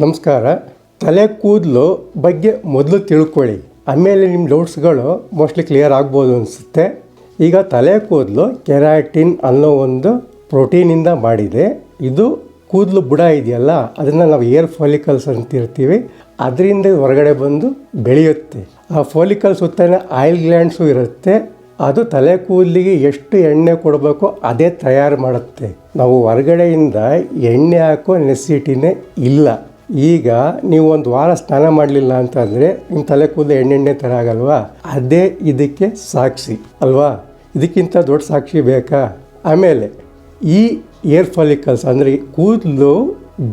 ನಮಸ್ಕಾರ. ತಲೆ ಕೂದಲು ಬಗ್ಗೆ ಮೊದಲು ತಿಳ್ಕೊಳ್ಳಿ. ಆಮೇಲೆ ನಿಮ್ಮ ಡೌಟ್ಸ್ಗಳು ಮೋಸ್ಟ್ಲಿ ಕ್ಲಿಯರ್ ಆಗ್ಬೋದು ಅನಿಸುತ್ತೆ. ಈಗ ತಲೆ ಕೂದಲು ಕೆರಾಟಿನ್ ಅನ್ನೋ ಒಂದು ಪ್ರೋಟೀನಿಂದ ಮಾಡಿದೆ. ಇದು ಕೂದಲು ಬುಡ ಇದೆಯಲ್ಲ, ಅದನ್ನು ನಾವು ಏರ್ ಅಂತ ಅಂತಿರ್ತೀವಿ. ಅದರಿಂದ ಹೊರಗಡೆ ಬಂದು ಬೆಳೆಯುತ್ತೆ. ಆ ಫೋಲಿಕಲ್ ಸುತ್ತಲೇ ಆಯಿಲ್ ಗ್ಲ್ಯಾಂಡ್ಸು ಇರುತ್ತೆ. ಅದು ತಲೆ ಕೂದಲಿಗೆ ಎಷ್ಟು ಎಣ್ಣೆ ಕೊಡಬೇಕು ಅದೇ ತಯಾರು ಮಾಡುತ್ತೆ. ನಾವು ಹೊರಗಡೆಯಿಂದ ಎಣ್ಣೆ ಹಾಕೋ ನೆಸಿಟಿನೇ ಇಲ್ಲ. ಈಗ ನೀವು ಒಂದು ವಾರ ಸ್ನಾನ ಮಾಡಲಿಲ್ಲ ಅಂತಂದರೆ ನಿಮ್ಮ ತಲೆ ಕೂದಲು ಎಣ್ಣೆಣ್ಣೆ ಥರ ಆಗಲ್ವಾ? ಅದೇ ಇದಕ್ಕೆ ಸಾಕ್ಷಿ, ಅಲ್ವಾ? ಇದಕ್ಕಿಂತ ದೊಡ್ಡ ಸಾಕ್ಷಿ ಬೇಕಾ? ಆಮೇಲೆ ಈ ಏರ್ ಫಾಲಿಕಲ್ಸ್ ಅಂದರೆ ಕೂದಲು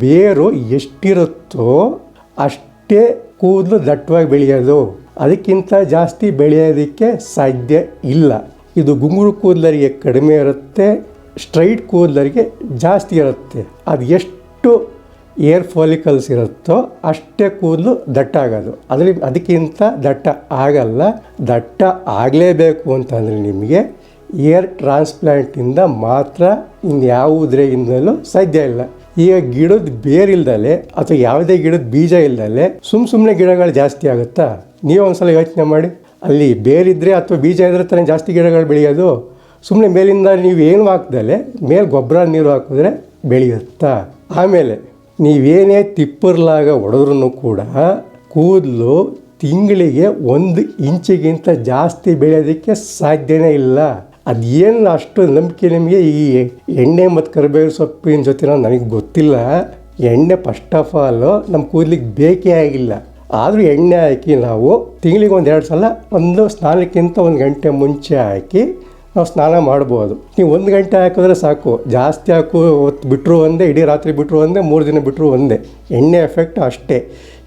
ಬೇರು ಎಷ್ಟಿರುತ್ತೋ ಅಷ್ಟೇ ಕೂದಲು ದಟ್ಟವಾಗಿ ಬೆಳೆಯೋದು. ಅದಕ್ಕಿಂತ ಜಾಸ್ತಿ ಬೆಳೆಯೋದಕ್ಕೆ ಸಾಧ್ಯ ಇಲ್ಲ. ಇದು ಗುಂಗುರು ಕೂದಲರಿಗೆ ಕಡಿಮೆ ಇರುತ್ತೆ, ಸ್ಟ್ರೈಟ್ ಕೂದಲರಿಗೆ ಜಾಸ್ತಿ ಇರುತ್ತೆ. ಅದು ಎಷ್ಟು ಏರ್ ಫೋಲಿಕಲ್ಸ್ ಇರುತ್ತೋ ಅಷ್ಟೇ ಕೂದಲು ದಟ್ಟ ಆಗೋದು. ಅದರಲ್ಲಿ ಅದಕ್ಕಿಂತ ದಟ್ಟ ಆಗಲ್ಲ. ದಟ್ಟ ಆಗಲೇಬೇಕು ಅಂತಂದರೆ ನಿಮಗೆ ಏರ್ ಟ್ರಾನ್ಸ್ಪ್ಲ್ಯಾಂಟಿಂದ ಮಾತ್ರ ಇನ್ಯಾವುದ್ರಿಂದಲೂ ಸಾಧ್ಯ ಇಲ್ಲ. ಈಗ ಗಿಡದ ಬೇರಿಲ್ದಲೆ ಅಥವಾ ಯಾವುದೇ ಗಿಡದ ಬೀಜ ಇಲ್ದಲೆ ಸುಮ್ಮ ಸುಮ್ಮನೆ ಗಿಡಗಳು ಜಾಸ್ತಿ ಆಗುತ್ತಾ? ನೀವು ಒಂದ್ಸಲ ಯೋಚನೆ ಮಾಡಿ. ಅಲ್ಲಿ ಬೇರಿದ್ದರೆ ಅಥವಾ ಬೀಜ ಇದ್ರೆ ತಾನೇ ಜಾಸ್ತಿ ಗಿಡಗಳು ಬೆಳೆಯೋದು. ಸುಮ್ಮನೆ ಮೇಲಿಂದ ನೀವು ಏನು ಹಾಕ್ದಲೆ, ಮೇಲೆ ಗೊಬ್ಬರ ನೀರು ಹಾಕಿದ್ರೆ ಬೆಳೆಯುತ್ತಾ? ಆಮೇಲೆ ನೀವೇನೇ ತಿಪ್ಪರ್ಲಾಗ ಹೊಡೆದ್ರೂ ಕೂಡ ಕೂದಲು ತಿಂಗಳಿಗೆ ಒಂದು ಇಂಚಿಗಿಂತ ಜಾಸ್ತಿ ಬೆಳೆಯೋದಕ್ಕೆ ಸಾಧ್ಯನೇ ಇಲ್ಲ. ಅದೇನು ಅಷ್ಟು ನಂಬಿಕೆ ನಿಮಗೆ? ಈ ಎಣ್ಣೆ ಮತ್ತು ಕರಿಬೇವು ಸೊಪ್ಪಿನ ಜೊತೆ ನನಗೆ ಗೊತ್ತಿಲ್ಲ. ಎಣ್ಣೆ ಫಸ್ಟ್ ಆಫ್ ಆಲ್ ನಮ್ಮ ಕೂದಲಿಗೆ ಬೇಕೇ ಆಗಿಲ್ಲ. ಆದರೂ ಎಣ್ಣೆ ಹಾಕಿ ನಾವು ತಿಂಗಳಿಗೆ ಒಂದು ಎರಡು ಸಲ ಒಂದು ಸ್ನಾನಕ್ಕಿಂತ ಒಂದು ಗಂಟೆ ಮುಂಚೆ ಹಾಕಿ ನಾವು ಸ್ನಾನ ಮಾಡ್ಬೋದು. ನೀವು ಒಂದು ಗಂಟೆ ಹಾಕಿದ್ರೆ ಸಾಕು. ಜಾಸ್ತಿ ಹಾಕು, ಹೊತ್ತು ಬಿಟ್ಟರು ಒಂದೇ, ಇಡೀ ರಾತ್ರಿ ಬಿಟ್ಟರು ಒಂದೇ, ಮೂರು ದಿನ ಬಿಟ್ಟರು ಒಂದೇ. ಎಣ್ಣೆ ಎಫೆಕ್ಟ್ ಅಷ್ಟೇ.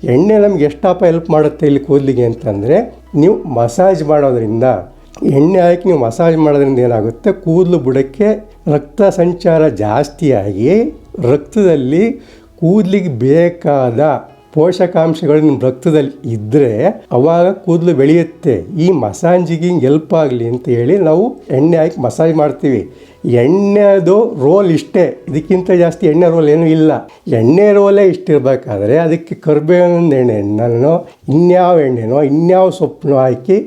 ಎಣ್ಣೆ ನಮ್ಗೆ ಎಷ್ಟಪ್ಪ ಹೆಲ್ಪ್ ಮಾಡುತ್ತೆ ಇಲ್ಲಿ ಕೂದಲಿಗೆ ಅಂತಂದರೆ, ನೀವು ಮಸಾಜ್ ಮಾಡೋದ್ರಿಂದ, ಎಣ್ಣೆ ಹಾಕಿ ನೀವು ಮಸಾಜ್ ಮಾಡೋದ್ರಿಂದ ಏನಾಗುತ್ತೆ? ಕೂದಲು ಬುಡಕ್ಕೆ ರಕ್ತ ಸಂಚಾರ ಜಾಸ್ತಿಯಾಗಿ ರಕ್ತದಲ್ಲಿ ಕೂದಲಿಗೆ ಬೇಕಾದ ಪೋಷಕಾಂಶಗಳು ನಿಮ್ಮ ರಕ್ತದಲ್ಲಿ ಇದ್ದರೆ ಅವಾಗ ಕೂದಲು ಬೆಳೆಯುತ್ತೆ. ಈ ಮಸಾಜಿಗೆ ಹೆಲ್ಪ್ ಆಗಲಿ ಅಂತ ಹೇಳಿ ನಾವು ಎಣ್ಣೆ ಹಾಕಿ ಮಸಾಜ್ ಮಾಡ್ತೀವಿ. ಎಣ್ಣೆದು ರೋಲ್ ಇಷ್ಟೇ. ಇದಕ್ಕಿಂತ ಜಾಸ್ತಿ ಎಣ್ಣೆ ರೋಲ್ ಏನೂ ಇಲ್ಲ. ಎಣ್ಣೆ ರೋಲೇ ಇಷ್ಟಿರಬೇಕಾದ್ರೆ ಅದಕ್ಕೆ ಕರ್ಬೇವಿನ ಎಣ್ಣೆನೋ, ಇನ್ಯಾವ ಎಣ್ಣೆನೋ, ಇನ್ಯಾವ ಸೊಪ್ಪನ್ನು ಹಾಕಿ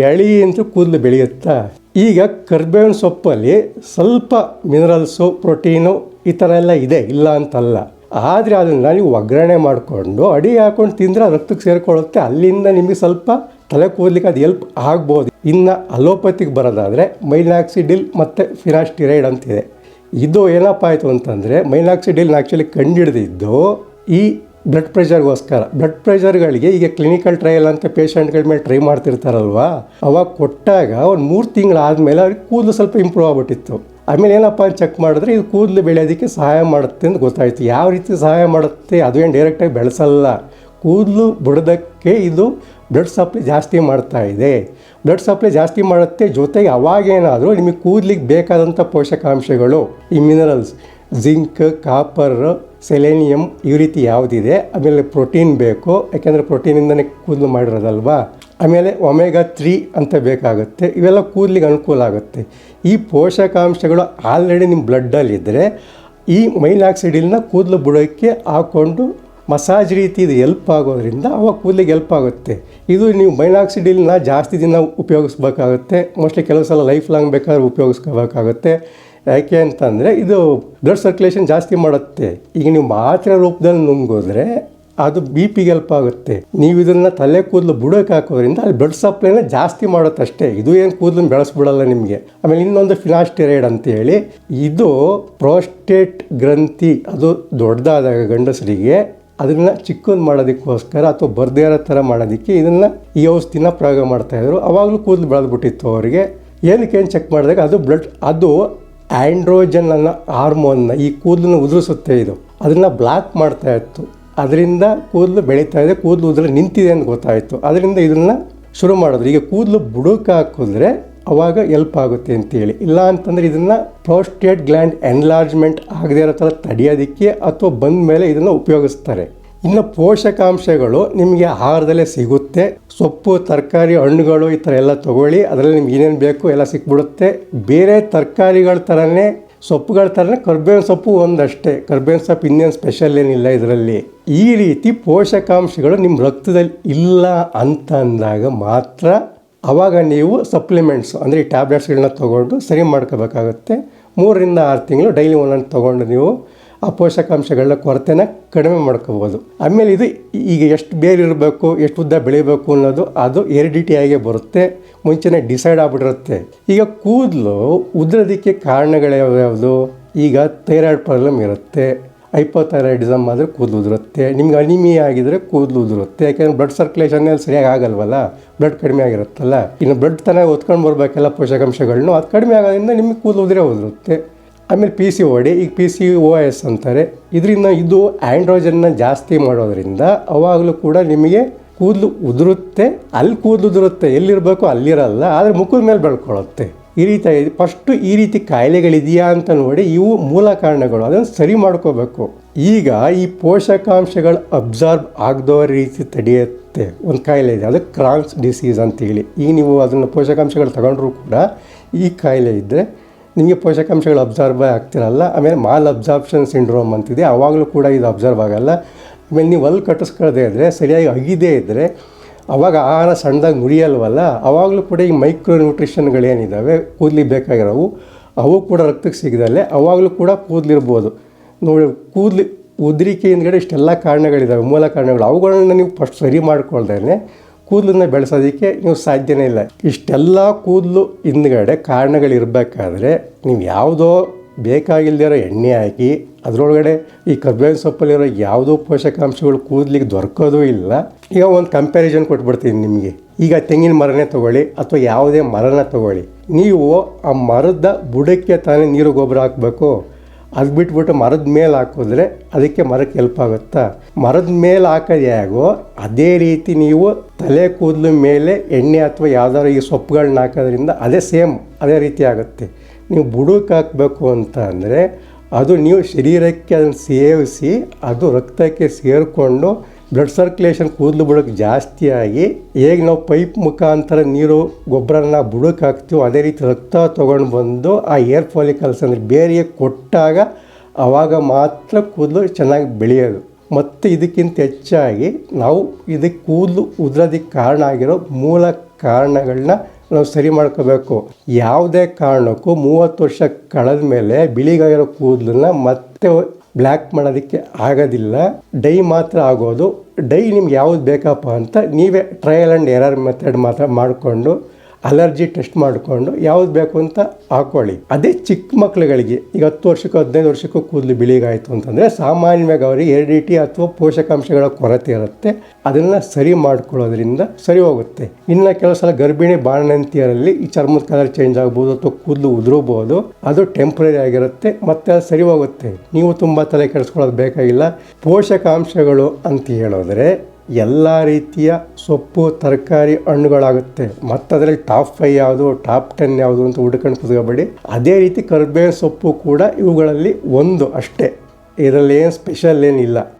ಬೆಳಿ ಅಂತ ಕೂದಲು ಬೆಳೆಯುತ್ತಾ? ಈಗ ಕರ್ಬೇವಿನ ಸೊಪ್ಪಲ್ಲಿ ಸ್ವಲ್ಪ ಮಿನರಲ್ಸು ಪ್ರೋಟೀನು ಈ ಥರ ಎಲ್ಲ ಇದೆ, ಇಲ್ಲ ಅಂತಲ್ಲ. ಆದರೆ ಅದನ್ನು ನೀವು ಒಗ್ಗರಣೆ ಮಾಡಿಕೊಂಡು ಅಡಿ ಹಾಕೊಂಡು ತಿಂದರೆ ರಕ್ತಕ್ಕೆ ಸೇರಿಕೊಳ್ಳುತ್ತೆ. ಅಲ್ಲಿಂದ ನಿಮಗೆ ಸ್ವಲ್ಪ ತಲೆ ಕೂದಲಿಕ್ಕೆ ಅದು ಹೆಲ್ಪ್ ಆಗ್ಬೋದು. ಇನ್ನು ಅಲೋಪತಿಗೆ ಬರೋದಾದರೆ ಮೈನಾಕ್ಸಿಡಿಲ್ ಮತ್ತು ಫಿನಾಸ್ಟಿರೈಡ್ ಅಂತಿದೆ. ಇದು ಏನಪ್ಪ ಆಯಿತು ಅಂತಂದರೆ ಮೈನಾಕ್ಸಿಡಿಲ್ನ ಆ್ಯಕ್ಚುಲಿ ಕಂಡುಹಿಡಿದಿದ್ದು ಈ ಬ್ಲಡ್ ಪ್ರೆಷರ್ಗೋಸ್ಕರ ಬ್ಲಡ್ ಪ್ರೆಷರ್ಗಳಿಗೆ ಈಗ ಕ್ಲಿನಿಕಲ್ ಟ್ರಯಲ್ ಅಂತ ಪೇಷಂಟ್ಗಳ ಮೇಲೆ ಟ್ರೈ ಮಾಡ್ತಿರ್ತಾರಲ್ವ? ಅವಾಗ ಕೊಟ್ಟಾಗ ಒಂದು ಮೂರು ತಿಂಗಳಾದಮೇಲೆ ಅವ್ರಿಗೆ ಕೂದಲು ಸ್ವಲ್ಪ ಇಂಪ್ರೂವ್ ಆಗ್ಬಿಟ್ಟಿತ್ತು. ಆಮೇಲೆ ಏನಪ್ಪ ಚೆಕ್ ಮಾಡಿದ್ರೆ ಇದು ಕೂದಲು ಬೆಳೆಯೋದಕ್ಕೆ ಸಹಾಯ ಮಾಡುತ್ತೆ ಅಂತ ಗೊತ್ತಾಯಿತು. ಯಾವ ರೀತಿ ಸಹಾಯ ಮಾಡುತ್ತೆ? ಅದು ಏನು ಡೈರೆಕ್ಟಾಗಿ ಬೆಳೆಸಲ್ಲ. ಕೂದಲು ಬಿಡೋದಕ್ಕೆ ಇದು ಬ್ಲಡ್ ಸಪ್ಲೈ ಜಾಸ್ತಿ ಮಾಡ್ತಾ ಇದೆ. ಬ್ಲಡ್ ಸಪ್ಲೈ ಜಾಸ್ತಿ ಮಾಡುತ್ತೆ. ಜೊತೆಗೆ ಅವಾಗೇನಾದರೂ ನಿಮಗೆ ಕೂದಲಿಗೆ ಬೇಕಾದಂಥ ಪೋಷಕಾಂಶಗಳು, ಈ ಮಿನರಲ್ಸ್ ಜಿಂಕ್ ಕಾಪರ್ ಸೆಲೆನಿಯಮ್ ಈ ರೀತಿ ಯಾವುದಿದೆ? ಆಮೇಲೆ ಪ್ರೋಟೀನ್ ಬೇಕು. ಯಾಕೆಂದರೆ ಪ್ರೋಟೀನಿಂದನೇ ಕೂದಲು ಮಾಡಿರೋದಲ್ವಾ? ಆಮೇಲೆ ಒಮೆಗಾ ತ್ರೀ ಅಂತ ಬೇಕಾಗುತ್ತೆ. ಇವೆಲ್ಲ ಕೂದಲಿಗೆ ಅನುಕೂಲ ಆಗುತ್ತೆ. ಈ ಪೋಷಕಾಂಶಗಳು ಆಲ್ರೆಡಿ ನಿಮ್ಮ ಬ್ಲಡ್ಡಲ್ಲಿದ್ದರೆ ಈ ಮೈನಾಕ್ಸಿಡಿಲ್ನ ಕೂದಲು ಬುಡಕ್ಕೆ ಹಾಕ್ಕೊಂಡು ಮಸಾಜ್ ರೀತಿ ಇದು ಎಲ್ಪ್ ಆಗೋದ್ರಿಂದ ಅವಾಗ ಕೂದಲಿಗೆ ಎಲ್ಪ್ ಆಗುತ್ತೆ. ಇದು ನೀವು ಮೈನಾಕ್ಸಿಡಿಲ್ನ ಜಾಸ್ತಿ ದಿನ ಉಪಯೋಗಿಸ್ಬೇಕಾಗುತ್ತೆ. ಮೋಸ್ಟ್ಲಿ ಕೆಲವು ಸಲ ಲೈಫ್ ಲಾಂಗ್ ಬೇಕಾದ್ರೆ ಉಪಯೋಗಿಸ್ಕೋಬೇಕಾಗುತ್ತೆ. ಯಾಕೆ ಅಂತಂದರೆ ಇದು ಬ್ಲಡ್ ಸರ್ಕ್ಯುಲೇಷನ್ ಜಾಸ್ತಿ ಮಾಡುತ್ತೆ. ಈಗ ನೀವು ಮಾತ್ರೆ ರೂಪದಲ್ಲಿ ನುಂಗಿದ್ರೆ ಅದು ಬಿ ಪಿಗೆ ಹೆಲ್ಪ್ ಆಗುತ್ತೆ. ನೀವು ಇದನ್ನು ತಲೆ ಕೂದಲು ಬುಡಕ್ಕೆ ಹಾಕೋದ್ರಿಂದ ಅಲ್ಲಿ ಬ್ಲಡ್ ಸಪ್ಲೈನ ಜಾಸ್ತಿ ಮಾಡುತ್ತಷ್ಟೇ. ಇದು ಏನು ಕೂದಲು ಬೆಳೆಸ್ಬಿಡಲ್ಲ ನಿಮಗೆ. ಆಮೇಲೆ ಇನ್ನೊಂದು ಫಿನಾಸ್ಟಿರೈಡ್ ಅಂತೇಳಿ. ಇದು ಪ್ರೋಸ್ಟೇಟ್ ಗ್ರಂಥಿ, ಅದು ದೊಡ್ಡದಾದಾಗ ಗಂಡಸರಿಗೆ, ಅದನ್ನು ಚಿಕ್ಕದು ಮಾಡೋದಕ್ಕೋಸ್ಕರ ಅಥವಾ ಬರ್ದೇ ಇರೋ ಥರ ಮಾಡೋದಕ್ಕೆ ಇದನ್ನು ಈ ಔಷಧಿನ ಪ್ರಯೋಗ ಮಾಡ್ತಾಯಿದ್ರು ಅವಾಗಲೂ ಕೂದಲು ಬೆಳೆದ್ಬಿಟ್ಟಿತ್ತು ಅವರಿಗೆ. ಏನಕ್ಕೇನು ಏನು ಚೆಕ್ ಮಾಡಿದಾಗ ಅದು ಬ್ಲಡ್ ಅದು ಆ್ಯಂಡ್ರೋಜನ್ ಅನ್ನೋ ಹಾರ್ಮೋನ್ನ ಈ ಕೂದಲನ್ನು ಉದುರಿಸುತ್ತೆ ಇದು. ಅದನ್ನು ಬ್ಲಾಕ್ ಮಾಡ್ತಾ ಇತ್ತು. ಅದರಿಂದ ಕೂದಲು ಬೆಳೀತಾ ಇದೆ, ಕೂದಲು ಉದುರ ನಿಂತಿದೆ ಅಂತ ಗೊತ್ತಾಯಿತು. ಅದರಿಂದ ಇದನ್ನು ಶುರು ಮಾಡಿದ್ರು. ಈಗ ಕೂದಲು ಬುಡಕ್ಕೆ ಹಾಕಿದ್ರೆ ಅವಾಗ ಎಲ್ಪ್ ಆಗುತ್ತೆ ಅಂತೇಳಿ. ಇಲ್ಲ ಅಂತಂದರೆ ಇದನ್ನು ಪ್ರೋಸ್ಟೇಟ್ ಗ್ಲ್ಯಾಂಡ್ ಎನ್ಲಾರ್ಜ್ಮೆಂಟ್ ಆಗದೇ ಇರೋ ಥರ ತಡೆಯೋದಕ್ಕೆ ಅಥವಾ ಬಂದ ಮೇಲೆ ಇದನ್ನು ಉಪಯೋಗಿಸ್ತಾರೆ. ಇನ್ನು ಪೋಷಕಾಂಶಗಳು ನಿಮಗೆ ಆಹಾರದಲ್ಲೇ ಸಿಗುತ್ತೆ. ಸೊಪ್ಪು, ತರಕಾರಿ, ಹಣ್ಣುಗಳು ಈ ಥರ ಎಲ್ಲ ತೊಗೊಳ್ಳಿ. ಅದರಲ್ಲಿ ನಿಮ್ಗೆ ಏನೇನು ಬೇಕು ಎಲ್ಲ ಸಿಕ್ಬಿಡುತ್ತೆ. ಬೇರೆ ತರಕಾರಿಗಳ ಥರನೇ, ಸೊಪ್ಪುಗಳ ಥರನೇ ಕರ್ಬೇವಿನ ಸೊಪ್ಪು ಒಂದಷ್ಟೇ. ಕರ್ಬೇವಿನ ಸೊಪ್ಪು ಇನ್ನೇನು ಸ್ಪೆಷಲ್ ಏನಿಲ್ಲ ಇದರಲ್ಲಿ. ಈ ರೀತಿ ಪೋಷಕಾಂಶಗಳು ನಿಮ್ಮ ರಕ್ತದಲ್ಲಿ ಇಲ್ಲ ಅಂತ ಅಂದಾಗ ಮಾತ್ರ ಆವಾಗ ನೀವು ಸಪ್ಲಿಮೆಂಟ್ಸ್ ಅಂದರೆ ಈ ಟ್ಯಾಬ್ಲೆಟ್ಸ್ಗಳನ್ನ ತೊಗೊಂಡು ಸರಿ ಮಾಡ್ಕೋಬೇಕಾಗುತ್ತೆ. ಮೂರರಿಂದ ಆರು ತಿಂಗಳು ಡೈಲಿ ಒಂದೊಂದು ತೊಗೊಂಡು ನೀವು ಆ ಪೋಷಕಾಂಶಗಳ ಕೊರತೆನ ಕಡಿಮೆ ಮಾಡ್ಕೋಬೋದು. ಆಮೇಲೆ ಇದು ಈಗ ಎಷ್ಟು ಬೇರೆ ಇರಬೇಕು, ಎಷ್ಟು ಉದ್ದ ಬೆಳಿಬೇಕು ಅನ್ನೋದು ಅದು ಎರಿಡಿಟಿಯಾಗೇ ಬರುತ್ತೆ, ಮುಂಚೆನೇ ಡಿಸೈಡ್ ಆಗಿಬಿಟ್ಟಿರುತ್ತೆ. ಈಗ ಕೂದಲು ಉದ್ರೋದಕ್ಕೆ ಕಾರಣಗಳು ಯಾವ್ಯಾವುದು ಈಗ ಥೈರಾಯ್ಡ್ ಪ್ರಾಬ್ಲಮ್ ಇರುತ್ತೆ. ಹೈಪೋಥೈರಾಯ್ಡಿಸಮ್ ಆದರೆ ಕೂದಲು ಉದುರುತ್ತೆ. ನಿಮ್ಗೆ ಅನಿಮಿಯಾ ಆಗಿದ್ರೆ ಕೂದಲು ಉದುರುತ್ತೆ. ಯಾಕೆಂದ್ರೆ ಬ್ಲಡ್ ಸರ್ಕ್ಯುಲೇಷನ್ ಸರಿಯಾಗಿ ಆಗಲ್ವಲ್ಲ? ಬ್ಲಡ್ ಕಡಿಮೆ ಆಗಿರುತ್ತಲ್ಲ? ಇನ್ನು ಬ್ಲಡ್ ತನ ಹೊತ್ಕೊಂಡು ಬರಬೇಕೆಲ್ಲ ಪೋಷಕಾಂಶಗಳನ್ನು ಅದು ಕಡಿಮೆ ಆಗೋದ್ರಿಂದ ನಿಮಗೆ ಕೂದಲು ಉದುರೇ ಉದುರುತ್ತೆ. ಆಮೇಲೆ ಪಿ ಸಿ ಓಡಿ ಈಗ ಪಿ ಸಿ ಓ ಎಸ್ ಅಂತಾರೆ. ಇದರಿಂದ ಇದು ಆ್ಯಂಡ್ರೋಜನ್ನ ಜಾಸ್ತಿ ಮಾಡೋದ್ರಿಂದ ಅವಾಗಲೂ ಕೂಡ ನಿಮಗೆ ಕೂದಲು ಉದುರುತ್ತೆ. ಅಲ್ಲಿ ಕೂದಲು ಉದುರುತ್ತೆ. ಎಲ್ಲಿರಬೇಕು ಅಲ್ಲಿರಲ್ಲ. ಆದರೆ ಮುಖದ ಮೇಲೆ ಬೆಳ್ಕೊಳ್ಳುತ್ತೆ. ಈ ರೀತಿ ಫಸ್ಟು ಈ ರೀತಿ ಕಾಯಿಲೆಗಳಿದೆಯಾ ಅಂತ ನೋಡಿ ಇವು ಮೂಲ ಕಾರಣಗಳು. ಅದನ್ನು ಸರಿ ಮಾಡ್ಕೋಬೇಕು. ಈಗ ಈ ಪೋಷಕಾಂಶಗಳು ಅಬ್ಸಾರ್ಬ್ ಆಗದೋ ರೀತಿ ತಡೆಯುತ್ತೆ. ಒಂದು ಕಾಯಿಲೆ ಇದೆ. ಅದು ಕ್ರಾನ್ಸ್ ಡಿಸೀಸ್ ಅಂತೇಳಿ ಈಗ ನೀವು ಅದನ್ನು ಪೋಷಕಾಂಶಗಳು ತಗೊಂಡ್ರೂ ಕೂಡ ಈ ಕಾಯಿಲೆ ಇದ್ದರೆ ನಿಮಗೆ ಪೋಷಕಾಂಶಗಳು ಅಬ್ಸಾರ್ಬ್ ಆಗ್ತಿರಲ್ಲ. ಆಮೇಲೆ ಮಾಲ್ ಅಬ್ಸಾರ್ಪ್ಷನ್ ಸಿಂಡ್ರೋಮ್ ಅಂತಿದೆ. ಆವಾಗಲೂ ಕೂಡ ಇದು ಅಬ್ಸರ್ವ್ ಆಗಲ್ಲ. ಆಮೇಲೆ ನೀವು ಅಲ್ಲಿ ಕಟ್ಟಿಸ್ಕೊಳ್ಳದೆ ಇದ್ದರೆ ಸರಿಯಾಗಿ ಅಗಿದೇ ಇದ್ದರೆ ಅವಾಗ ಆಹಾರ ಸಣ್ಣದಾಗಿ ಮುರಿಯಲ್ವಲ್ಲ ಅವಾಗಲೂ ಕೂಡ ಈ ಮೈಕ್ರೋ ನ್ಯೂಟ್ರಿಷನ್ಗಳೇನಿದ್ದಾವೆ ಕೂದಲಿಗೆ ಬೇಕಾಗಿರೋವು, ಅವು ಕೂಡ ರಕ್ತಕ್ಕೆ ಸಿಗದಲ್ಲೇ ಅವಾಗಲೂ ಕೂಡ ಕೂದಲಿರ್ಬೋದು. ನೋಡಿ, ಕೂದಲು ಉದ್ರಿಕೆ ಹಿಂದ್ಗಡೆ ಇಷ್ಟೆಲ್ಲ ಕಾರಣಗಳಿದ್ದಾವೆ ಮೂಲ ಕಾರಣಗಳು. ಅವುಗಳನ್ನ ನೀವು ಫಸ್ಟ್ ಸರಿ ಮಾಡ್ಕೊಳ್ದೇನೆ ಕೂದಲನ್ನು ಬೆಳೆಸೋದಕ್ಕೆ ನೀವು ಸಾಧ್ಯನೇ ಇಲ್ಲ. ಇಷ್ಟೆಲ್ಲ ಕೂದಲು ಹಿಂದ್ಗಡೆ ಕಾರಣಗಳಿರಬೇಕಾದ್ರೆ, ನೀವು ಯಾವುದೋ ಬೇಕಾಗಿಲ್ದಿರೋ ಎಣ್ಣೆ ಹಾಕಿ ಅದರೊಳಗಡೆ ಈ ಕರ್ಬೇವಿನ ಸೊಪ್ಪಲ್ಲಿರೋ ಯಾವುದೂ ಪೋಷಕಾಂಶಗಳು ಕೂದಲಿಗೆ ದೊರಕೋದೂ ಇಲ್ಲ. ಈಗ ಒಂದು ಕಂಪ್ಯಾರಿಸನ್ ಕೊಟ್ಬಿಡ್ತೀನಿ ನಿಮಗೆ. ಈಗ ತೆಂಗಿನ ಮರನೇ ತಗೊಳ್ಳಿ ಅಥವಾ ಯಾವುದೇ ಮರನ ತಗೊಳ್ಳಿ. ನೀವು ಆ ಮರದ ಬುಡಕ್ಕೆ ತಾನೇ ನೀರು ಗೊಬ್ಬರ ಹಾಕಬೇಕು. ಅದು ಬಿಟ್ಬಿಟ್ಟು ಮರದ ಮೇಲೆ ಹಾಕಿದ್ರೆ ಅದಕ್ಕೆ ಮರಕ್ಕೆ ಹೆಲ್ಪ್ ಆಗುತ್ತಾ? ಮರದ ಮೇಲೆ ಹಾಕೋದು ಹೇಗೋ ಅದೇ ರೀತಿ ನೀವು ತಲೆ ಕೂದಲು ಮೇಲೆ ಎಣ್ಣೆ ಅಥವಾ ಯಾವ್ದಾದ್ರು ಈ ಸೊಪ್ಪುಗಳನ್ನ ಹಾಕೋದ್ರಿಂದ ಅದೇ ಸೇಮ್ ಅದೇ ರೀತಿ ಆಗುತ್ತೆ. ನೀವು ಬುಡಕ್ಕೆ ಹಾಕಬೇಕು ಅಂತ ಅಂದರೆ ಅದು ನೀವು ಶರೀರಕ್ಕೆ ಅದನ್ನು ಸೇವಿಸಿ, ಅದು ರಕ್ತಕ್ಕೆ ಸೇರಿಕೊಂಡು ಬ್ಲಡ್ ಸರ್ಕ್ಯುಲೇಷನ್ ಕೂದಲು ಬುಡಕ್ಕೆ ಜಾಸ್ತಿಯಾಗಿ ಹೇಗೆ ನಾವು ಪೈಪ್ ಮುಖಾಂತರ ನೀರು, ಗೊಬ್ಬರನ ಬುಡಕ್ಕೆ ಹಾಕ್ತೀವೋ ಅದೇ ರೀತಿ ರಕ್ತ ತೊಗೊಂಡು ಬಂದು ಆ ಏರ್ ಫಾಲಿಕಲ್ಸ್ ಅಂದರೆ ಬೇರೆಗೆ ಕೊಟ್ಟಾಗ ಆವಾಗ ಮಾತ್ರ ಕೂದಲು ಚೆನ್ನಾಗಿ ಬೆಳೆಯೋದು. ಮತ್ತು ಇದಕ್ಕಿಂತ ಹೆಚ್ಚಾಗಿ ನಾವು ಇದಕ್ಕೆ ಕೂದಲು ಉದುರೋದಕ್ಕೆ ಕಾರಣ ಆಗಿರೋ ಮೂಲ ಕಾರಣಗಳನ್ನ ನಾವು ಸರಿ ಮಾಡ್ಕೋಬೇಕು. ಯಾವುದೇ ಕಾರಣಕ್ಕೂ ಮೂವತ್ತು ವರ್ಷ ಕಳೆದ ಮೇಲೆ ಬಿಳಿಗಾಗಿರೋ ಕೂದಲನ್ನ ಮತ್ತೆ ಬ್ಲ್ಯಾಕ್ ಮಾಡೋದಕ್ಕೆ ಆಗೋದಿಲ್ಲ. ಡೈ ಮಾತ್ರ ಆಗೋದು. ಡೈ ನಿಮ್ಗೆ ಯಾವ್ದು ಬೇಕಪ್ಪ ಅಂತ ನೀವೇ ಟ್ರಯಲ್ ಆ್ಯಂಡ್ ಎರರ್ ಮೆಥಡ್ ಮಾತ್ರ ಮಾಡಿಕೊಂಡು ಅಲರ್ಜಿ ಟೆಸ್ಟ್ ಮಾಡಿಕೊಂಡು ಯಾವ್ದು ಬೇಕು ಅಂತ ಹಾಕೊಳ್ಳಿ. ಅದೇ ಚಿಕ್ಕ ಮಕ್ಳುಗಳಿಗೆ ಈಗ ಹತ್ತು ವರ್ಷಕ್ಕೂ, ಹದಿನೈದು ವರ್ಷಕ್ಕೂ ಕೂದಲು ಬಿಳಿಗಾಯಿತು ಅಂತಂದರೆ ಸಾಮಾನ್ಯವಾಗಿ ಅವರಿಗೆ ಎರಿಡಿಟಿ ಅಥವಾ ಪೋಷಕಾಂಶಗಳ ಕೊರತೆ ಇರುತ್ತೆ. ಅದನ್ನು ಸರಿ ಮಾಡ್ಕೊಳ್ಳೋದ್ರಿಂದ ಸರಿ ಹೋಗುತ್ತೆ. ಇನ್ನು ಕೆಲವು ಸಲ ಗರ್ಭಿಣಿ ಬಾಣಂತಿಯರಲ್ಲಿ ಈ ಚರ್ಮದ ಕಲರ್ ಚೇಂಜ್ ಆಗ್ಬೋದು ಅಥವಾ ಕೂದಲು ಉದುರಬಹುದು. ಅದು ಟೆಂಪ್ರರಿ ಆಗಿರುತ್ತೆ, ಮತ್ತೆ ಅದು ಸರಿ ಹೋಗುತ್ತೆ. ನೀವು ತುಂಬ ತಲೆ ಕೆಡಿಸ್ಕೊಳ್ಳೋದು ಬೇಕಾಗಿಲ್ಲ. ಪೋಷಕಾಂಶಗಳು ಅಂತ ಹೇಳಿದ್ರೆ ಎಲ್ಲ ರೀತಿಯ ಸೊಪ್ಪು, ತರಕಾರಿ, ಹಣ್ಣುಗಳಾಗುತ್ತೆ. ಮತ್ತು ಅದರಲ್ಲಿ ಟಾಪ್ ಫೈ ಯಾವುದು ಟಾಪ್ ಟೆನ್ ಯಾವುದು ಅಂತ ಹುಡ್ಕೊಂಡು ಕುತ್ಕೋಬೇಡಿ. ಅದೇ ರೀತಿ ಕರ್ಬೇವಿನ ಸೊಪ್ಪು ಕೂಡ ಇವುಗಳಲ್ಲಿ ಒಂದು ಅಷ್ಟೇ. ಇದರಲ್ಲಿ ಏನು ಸ್ಪೆಷಲ್ ಏನಿಲ್ಲ.